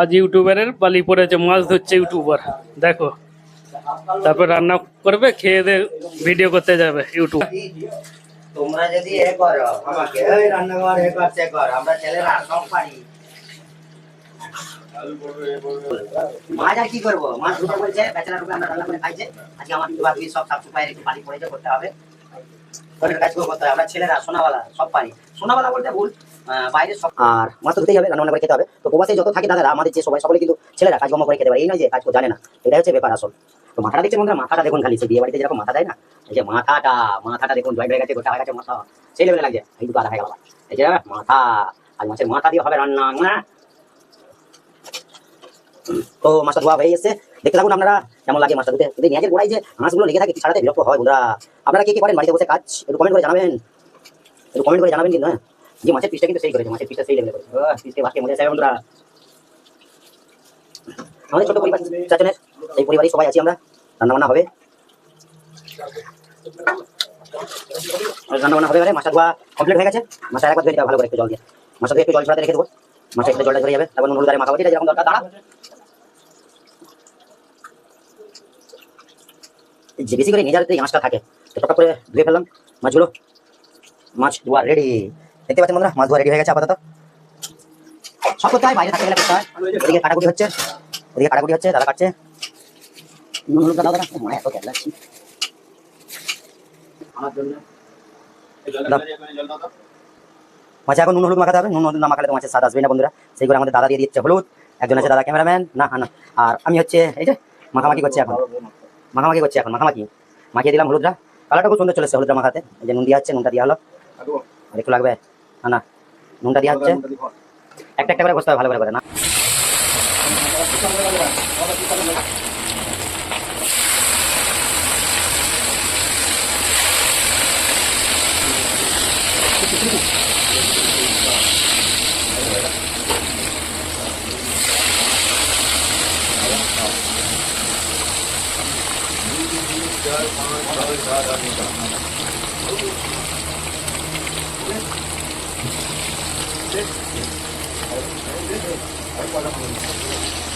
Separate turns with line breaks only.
আজ ইউটিউবারের পালি পড়েছে, মাছ ধরছে ইউটিউবার। দেখো। তারপর রান্না করবে, খেয়ে দিয়ে ভিডিও করতে যাবে ইউটিউব।
তোমরা যদি এ করো, আমাকে ওই রান্নাঘর এ কর, আমরা পারি। কি করব? দুটো বলছে, বেচারা রূপে আমরা রান্না করে খাইছে। আজকে আমার দুবার সব সাফ সুফাই পানি পড়েছে, করতে হবে। ঘরের কাজগুলো করতে আমরা ছেলেরা সোনাওয়ালা, সব পারি। সোনাওয়ালা বলতে ভুল আর মাছ তো হবে রান্না করে খেতে হবে। তো প্রবাসে যত থাকে দাদারা, আমাদের যে সবাই, সকলে কিন্তু ছেলেরা কাজকর্ম করে খেতে পারে। এই নয় যে কাজ জানে না, এটাই হচ্ছে ব্যাপার আসল। তো মাথাটা দেখছে মাথাটা দেখুন খালি বিয়ে বাড়িতে যেরকম মাথা দেয় না, এই যে মাথাটা মাথাটা দেখুন জয়েন্ট গেছে গোটা গেছে মাথা। সেই লেভেলে লাগছে, এই দুটো হয়ে গেল এই যে মাথা, আর মাছের মাথা দিয়ে হবে রান্না তো মাছটা ধোয়া হয়ে গেছে। দেখতে থাকুন আপনারা, কেমন লাগে মাছটা ধুতে? কিন্তু পেঁয়াজের গোড়ায় যে মাছগুলো লেগে থাকে ছাড়াতে বিরক্ত হয় বন্ধুরা। আপনারা কে কি করেন বাড়িতে বসে কাজ? একটু কমেন্ট করে জানাবেন। একটু কমেন্ট করে জানাবেন কিন্তু হ্যাঁ। যে মাছের পিসটা কিন্তু সেই করেছে, মাছের পিসটা সেই লেভেলে করেছে। বন্ধুরা। আমাদের ছোট পরিবার চারজনের, এই পরিবারই সবাই আছি আমরা। রান্না বান্না হবে। রান্না বান্না হবে এবারে, মাছটা ধোয়া কমপ্লিট হয়ে গেছে। মাছটা একবার ধুয়ে ভালো করে একটু জল দিয়ে। মাছটা একটু জল ছড়াতে রেখে দেবো। মাছটা একটু জলটা ধরে যাবে। তারপর নুন হলুদারে মাখাবো যেটা যেরকম দরকার, দাঁড়া। যে বেশি করে নিজের এই মাছটা থাকে। তো টপ করে ধুয়ে ফেললাম। মাছগুলো। মাছ ধোয়া রেডি দেখতে পাচ্ছেন বন্ধুরা, মাছ ধোয়া রেডি হয়ে গেছে আপাতত। সব করতে হয়, বাইরে থাকতে গেলে করতে হয়। ওদিকে কাটাকুটি হচ্ছে। ওদিকে কাটাকুটি হচ্ছে, দাদা কাটছে। নুন দাদা দাদা মাছে এখন নুন হলুদ মাখাতে হবে। নুন হলুদ না মাখালে তো মাছের স্বাদ আসবে না বন্ধুরা। সেই করে আমাদের দাদা দিয়ে দিচ্ছে হলুদ। একজন আছে দাদা ক্যামেরাম্যান। না না। আর আমি হচ্ছে এই যে মাখামাখি করছি এখন। মাখামাখি করছে এখন মাখামাখি। মাখিয়ে দিলাম হলুদরা। কালারটা খুব সুন্দর চলেছে হলুদরা মাখাতে। এই যে নুন দিয়ে হচ্ছে নুনটা দেওয়া হলো। আর একটু লাগবে? না না। নুনটা দেওয়া হচ্ছে। একটা একটা করে বসতে হবে ভালো করে করে না? 네. 네. 네.